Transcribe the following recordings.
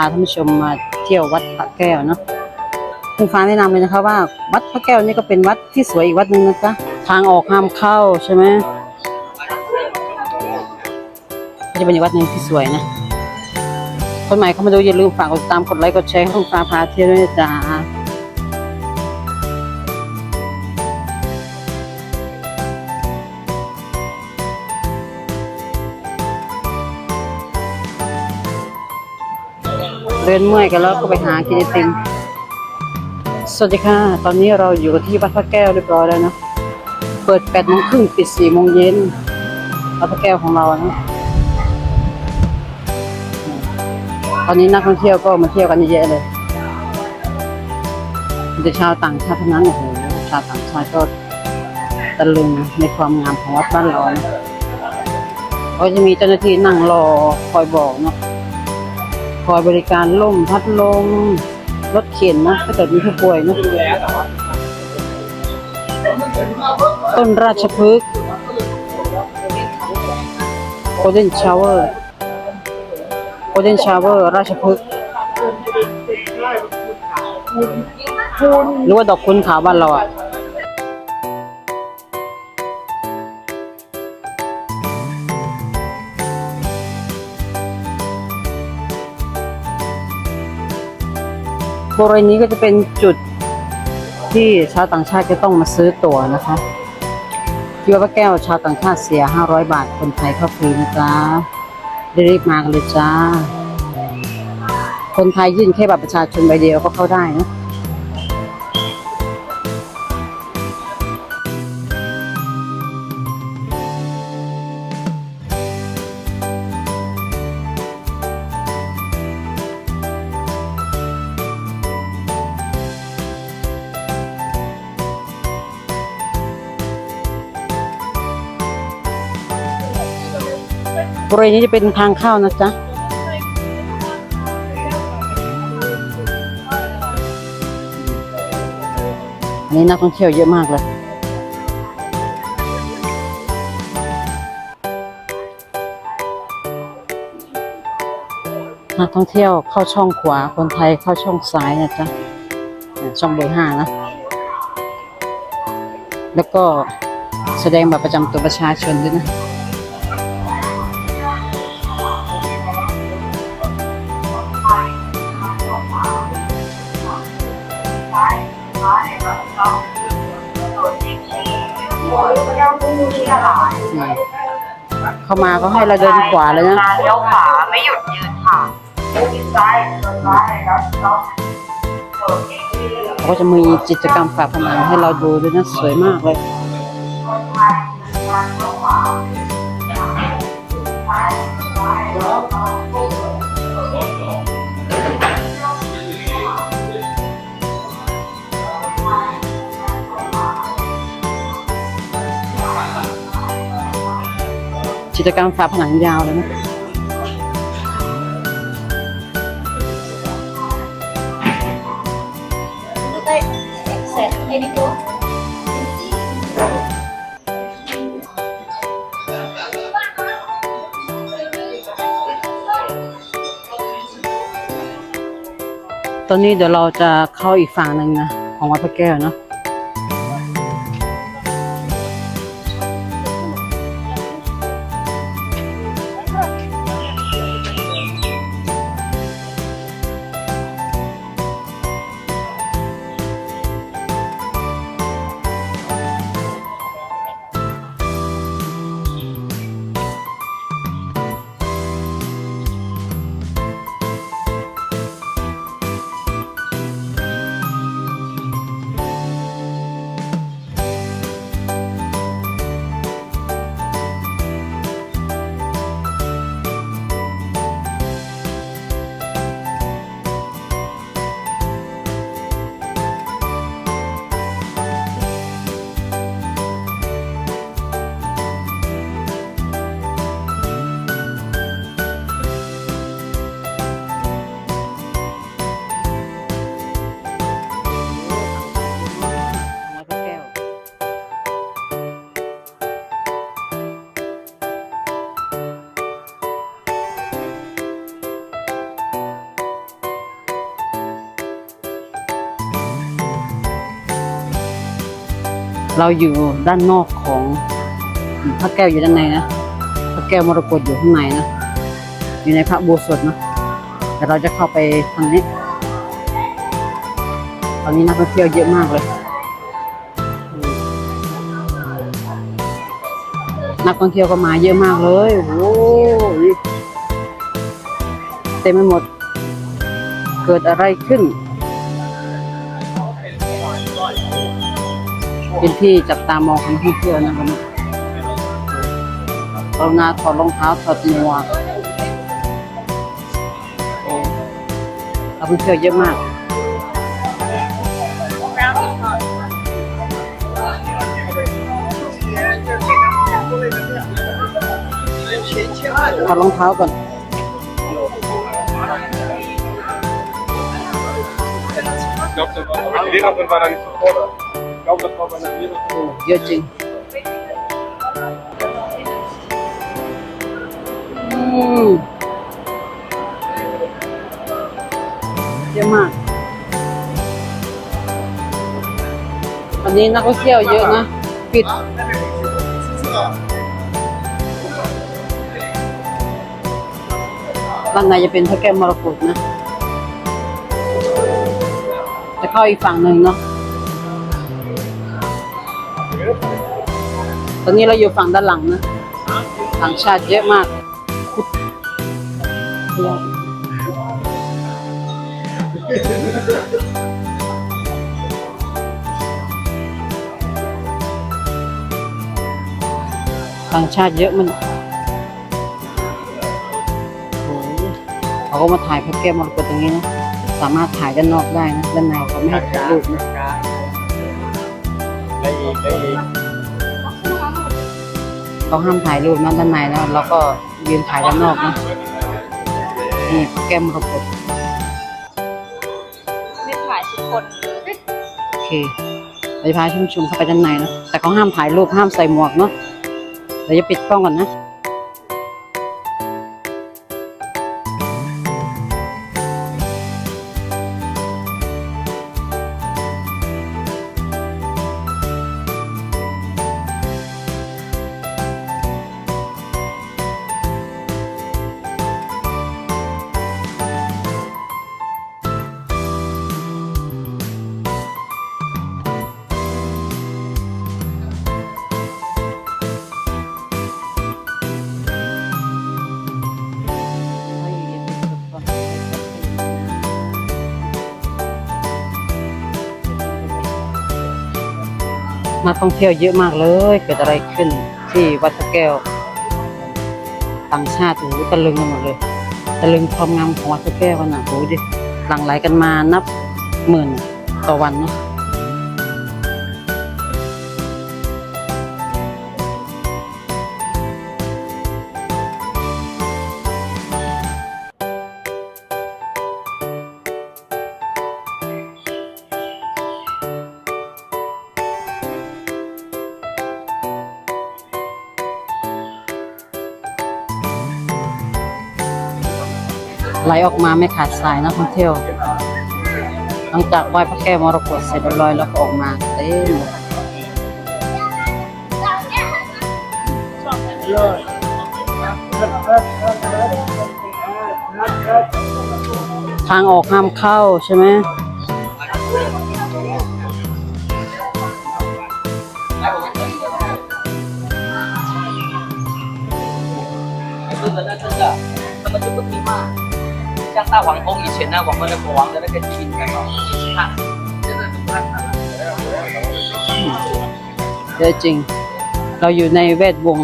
าท่านผู้ชมมาเที่ยววัดพระแก้วเนาะคุณฟ้าแนะนำเลยนะคะว่า วัดพระแก้วนี่ก็เป็นวัดที่สวยอีกวัดหนึ่งนะจ๊ะทางออกห้ามเข้าใช่ไหมก็จะเป็นอีกวัดหนึ่งที่สวยนะ คนใหม่เข้ามาดูอย่าลืมฝากกดติดตามกดไลค์กดแชร์ให้คุณฟ้าพาเที่ยวด้วยนะจ๊ะ เดินเมื่อยกันแล้วก็ไปหากินไอติมสวัสดีค่ะ ตอนนี้เราอยู่ที่วัดพระแก้วเรียบร้อยแล้วนะ เปิด8โมงครึ่งปิด4โมงเย็นวัดพระแก้วของเรานะตอนนี้นักท่องเที่ยวก็มาเที่ยวกันเยอะเลยมีแต่ชาวต่างชาติเท่านั้นโอ้โหชาวต่างชาติก็ตะลึงในความงามของวัดบ้านเรานะก็จะมีเจ้าหน้าที่นั่งรอคอยบอกเนาะ คอยบริการล่มพัดลมรถเข็นนะถ้าเกิดมีผู้ป่วยนะต้นราชพฤกษ์โ o เดนชาวเวอร์โ o เดนชาวเวอร์ราชพฤกษ์หรือว่าดอกคุณขาวบ้านเราอะ บริเวณนี้ก็จะเป็นจุดที่ชาวต่างชาติจะต้องมาซื้อตั๋วนะคะที่วัดพระแก้วชาวต่างชาติเสีย 500 บาท คนไทยเข้าฟรีนะจ๊ะรีบมากันเลยจ้า คนไทยยื่นแค่บัตรประชาชนใบเดียวก็เข้าได้นะ บริเวณนี้จะเป็นทางเข้านะจ๊ะอันนี้นักท่องเที่ยวเยอะมากเลยนักท่องเที่ยวเข้าช่องขวา คนไทยเข้าช่องซ้ายนะจ๊ะ ช่องเบอร์ห้านะ แล้วก็แสดงบัตรประจำตัวประชาชนด้วยนะ เข้ามาก็ให้เราเดินขวาเลยนะ เลี้ยวขวาไม่หยุดยืนค่ะซ้ายซ้ายครับเราเขาก็จะมีกิจกรรมฝาผนังให้เราดูด้วยนะสวยมากเลย จกรรมฝาผนังยาวเลยนะตอนนี้เดี๋ยวเราจะเข้าอีกฝั่งหนึ่งนะของวัดพระแก้วเนาะ เราอยู่ด้านนอกของพระแก้วอยู่ด้านในนะพระแก้วมรกตอยู่ข้างในนะอยู่ในพระอุโบสถนะแต่เราจะเข้าไปทางนี้ ตอนนี้นักท่องเที่ยวเยอะมากเลย นักท่องเที่ยวก็มาเยอะมากเลยโอ้โหเต็มไปหมด เกิดอะไรขึ้น เป็นที่จับตามองของนักท่องเที่ยวนะวันนี้เรานาถอดรองเท้าถอดหมวกโอ้นักท่องเที่ยวเยอะมากถอดรองเท้าก่อน Ich glaube, das war die Lehrerin war da nicht so vorne. Ich glaube, das war bei einer Lehrerin. โอ้เยอะจริงเยอะมากอันนี้นักท่องเที่ยวเยอะนะปิดด้านในจะเป็นพระแก้วมรกตนะ จะเข้าอีกฝั่งหนึ่งเนาะ อนนี้เราอยู่ฝั่งด้านหลังนะต่างชาติเยอะมากต่างชาติเยอะมันเขาก็มาถ่ายพระแก้วมรกตตรงนี้นะ สามารถถ่ายด้านนอกได้นะ ด้านในเขาไม่ให้ถ่ายรูปนะ Hey, hey. เขาห้ามถ่ายรูปนะด้านในนะเราก็ยืนถ่ายด้านนอกนะนี่พระแก้วมรกตไม่ถ่ายทุกคนโอเคเราจะพาท่านผู้ชมเข้าไปด้านในนะแต่เขาห้ามถ่ายรูปห้ามใส่หมวกเนาะเราจะปิดกล้องก่อนนะ นักท่องเที่ยวเยอะมากเลย เกิดอะไรขึ้นที่วัดพระแก้ว ต่างชาติโอ้ตะลึงกันหมดเลย ตะลึงความงามของวัดพระแก้วกันนะโอ้ดิหลั่งไหลกันมานับหมื่นต่อวันเนาะ ไหลออกมาไม่ขาดสายนักท่องเที่ยว หลังจากไหว้พระแก้วมรกตเสร็จเรียบร้อยแล้วก็ออกมาเต็มทางออกห้ามเข้าใช่ไหม 像大黄蜂以前呢，我们的国王的那个亲人哦，一起看，现在就不看他了。 เยอะจริง เราอยู่ในแวดวง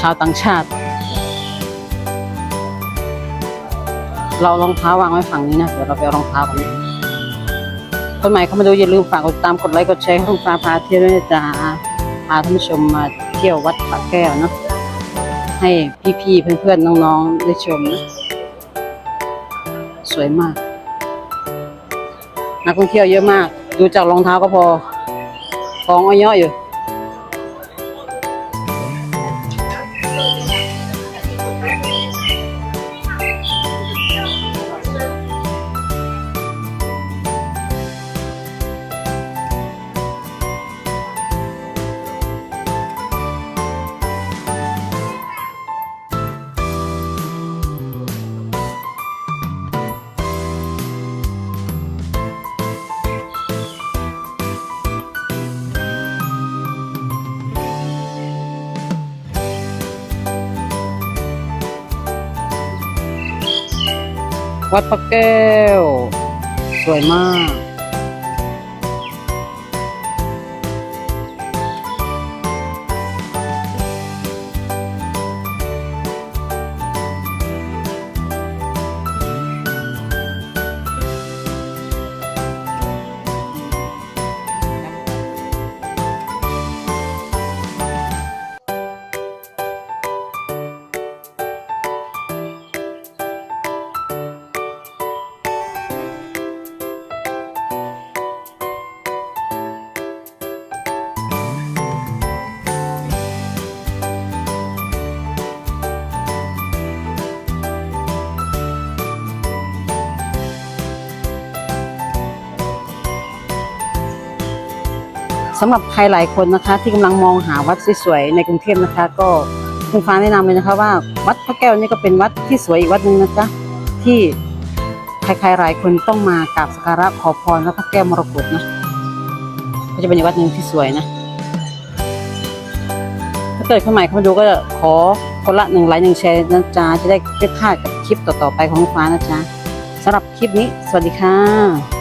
ชาวต่างชาติ เรารองเท้าวางไว้ฝั่งนี้นะ เดี๋ยวเราไปเอารองเท้ากันนะคนใหม่เข้ามาดูอย่าลืมฝากกดติดตามกดไลค์กดแชร์ให้คุณฟ้าพาเที่ยวด้วยนะจ้าพาท่านผู้ชมมาเที่ยววัดพระแก้วเนอะให้พี่ๆเพื่อนๆน้องๆได้ชมนะ สวยมาก นักท่องเที่ยวเยอะมาก ดูจากรองเท้าก็พอ ของอ้อยอยู่ วัดพระแก้ว สวยมาก สำหรับใครหลายคนนะคะที่กำลังมองหาวัดสวยๆในกรุงเทพนะคะ ก็คุณฟ้าแนะนำเลยนะคะว่าวัดพระแก้วนี่ก็เป็นวัดที่สวยอีกวัดหนึ่งนะจ๊ะที่ใครๆหลายคนต้องมากราบสักการะขอพรพระแก้วมรกตนะก็จะเป็นอีกวัดหนึ่งที่สวยนะ ถ้าเกิดคนใหม่เข้ามาดูก็ขอคนละหนึ่งไลค์หนึ่งแชร์นะจ๊ะจะได้ไม่พลาดกับคลิปต่อๆไปของคุณฟ้านะจ๊ะสำหรับคลิปนี้ สวัสดีค่ะ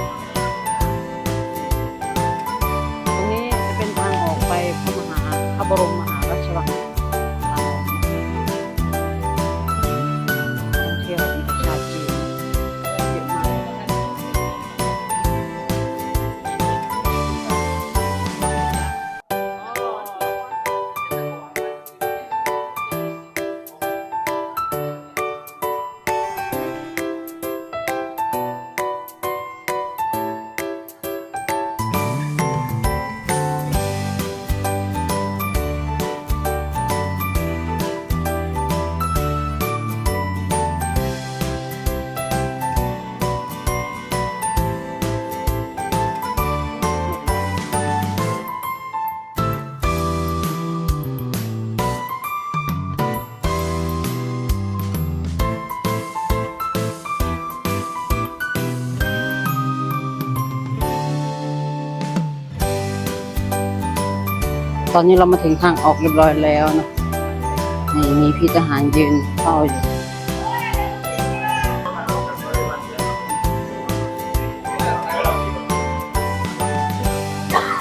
อนนี้เรามาถึงทางออกเรียบร้อยแล้วนะนี่มีพี่ทหารยืนเฝ้าอยู่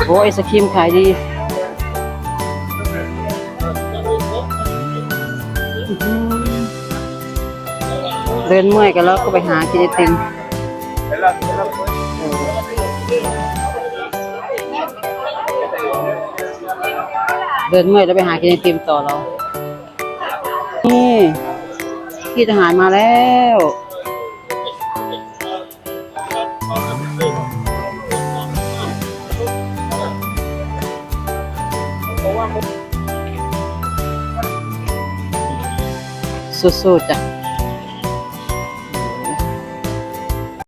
โอ้ไอศครีมขายดีเดินเมื่อยกันแล้วก็ไปหากินไอติม เดินเมื่อยแล้วไปหากินไอติมต่อเรา นี่พี่ทหารมาแล้วสู้ๆจ้ะ